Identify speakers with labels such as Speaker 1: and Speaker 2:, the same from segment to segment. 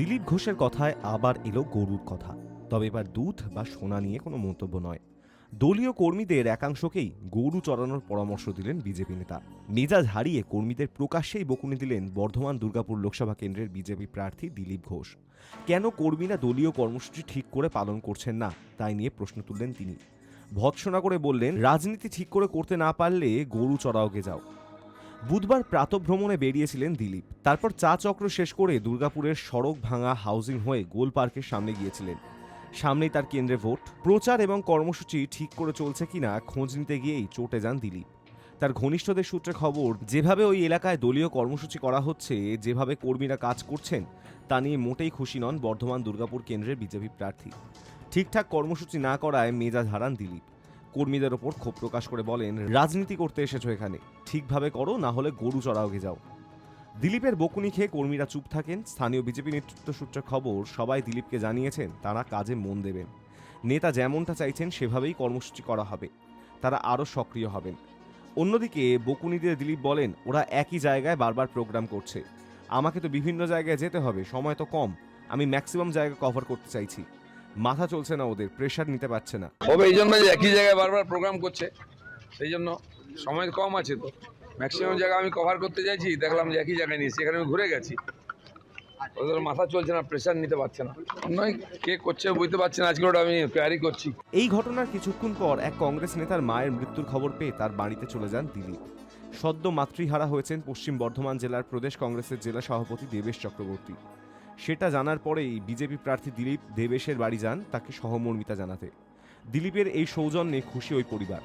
Speaker 1: দিলীপ ঘোষের কথায় আবার এলো গরুর কথা। তবে এবার দুধ বা সোনা নিয়ে কোনো মন্তব্য নয়। দলীয় কর্মীদের একাংশকেই গরু চড়ানোর পরামর্শ দিলেন বিজেপি নেতা। মেজাজ হারিয়ে কর্মীদের প্রকাশ্যেই বকুনি দিলেন বর্ধমান দুর্গাপুর লোকসভা কেন্দ্রের বিজেপি প্রার্থী দিলীপ ঘোষ। কেন কর্মীরা দলীয় কর্মসূচি ঠিক করে পালন করছেন না, তাই নিয়ে প্রশ্ন তুললেন তিনি। ভৎসনা করে বললেন, রাজনীতি ঠিক করে করতে না পারলে গরু চড়াওকে যাও। বুধবার প্রাতভ্রমণে বেরিয়েছিলেন দিলীপ। তারপর চা চক্র শেষ করে দুর্গাপুরের সড়ক ভাঙা হাউজিং হয়ে গোল পার্কের সামনে গিয়েছিলেন। সামনেই তার কেন্দ্রে ভোট। প্রচার এবং কর্মসূচি ঠিক করে চলছে কিনা খোঁজ নিতে গিয়েই চটে যান দিলীপ। তার ঘনিষ্ঠদের সূত্রে খবর, যেভাবে ওই এলাকায় দলীয় কর্মসূচি করা হচ্ছে, যেভাবে কর্মীরা কাজ করছেন, তা নিয়ে মোটেই খুশি নন বর্ধমান দুর্গাপুর কেন্দ্রের বিজেপি প্রার্থী। ঠিকঠাক কর্মসূচি না করায় মেজাজ হারান দিলীপ। কর্মীদের ওপর ক্ষোভ প্রকাশ করে বলেন, রাজনীতি করতে এসেছ এখানে। ঠিকভাবে করো, না হলে গরু চড়াওকে যাও। দিলীপের বকুনি খেয়ে কর্মীরা চুপ থাকেন। স্থানীয় বিজেপি নেতৃত্ব সূত্রে খবর, সবাই দিলীপকে জানিয়েছেন তারা কাজে মন দেবেন। নেতা যেমনটা চাইছেন, সেভাবেই কর্মসূচি করা হবে। তারা আরও সক্রিয় হবেন। অন্যদিকে বকুনি দিয়ে দিলীপ বলেন, ওরা একই জায়গায় বারবার প্রোগ্রাম করছে। আমাকে তো বিভিন্ন জায়গায় যেতে হবে, সময় তো কম। আমি ম্যাক্সিমাম জায়গা কভার করতে চাইছি। মাথা চলছে না ওদের প্রেশার নিতে পারছে না।
Speaker 2: হবে এই জন্য যে একই জায়গায় বারবার প্রোগ্রাম করছে সেই জন্য সময় কম আছে তো। ম্যাক্সিমাম জায়গা আমি কভার করতে চাইছি দেখলাম যে একই জায়গায় নিয়েছি সেখানে আমি ঘুরে গেছি। ওদের মাথা চলছে না প্রেশার নিতে পারছে না। নয় কে করছে বুঝতে পারছে না আজকে ওটা আমি তৈরি করছি।
Speaker 1: এই ঘটনার কিছুক্ষণ পর এক কংগ্রেস নেতার মায়ের মৃত্যুর খবর পেয়ে তার বাড়িতে চলে যান দিলীপ। সদ্য মাতৃহারা হয়েছেন পশ্চিম বর্ধমান জেলার প্রদেশ কংগ্রেসের জেলা সভাপতি দেবেশ চক্রবর্তী। সেটা জানার পরেই বিজেপি প্রার্থী দিলীপ দেবেশের বাড়ি যান তাকে সহমর্মিতা জানাতে। দিলীপের এই সৌজন্যে খুশি ওই পরিবার।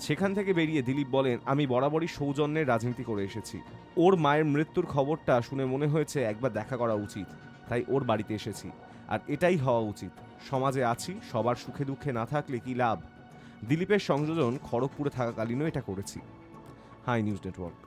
Speaker 1: সেখান থেকে বেরিয়ে দিলীপ বলেন, আমি বরাবরই সৌজন্যের রাজনীতি করে এসেছি। ওর মায়ের মৃত্যুর খবরটা শুনে মনে হয়েছে একবার দেখা করা উচিত। তাই ওর বাড়িতে এসেছি। আর এটাই হওয়া উচিত। সমাজে আছি, সবার সুখে দুঃখে না থাকলে কি লাভ? দিলীপের সংযোজন খড়গপুরে থাকাকালীনও এটা করেছি। Hi news network.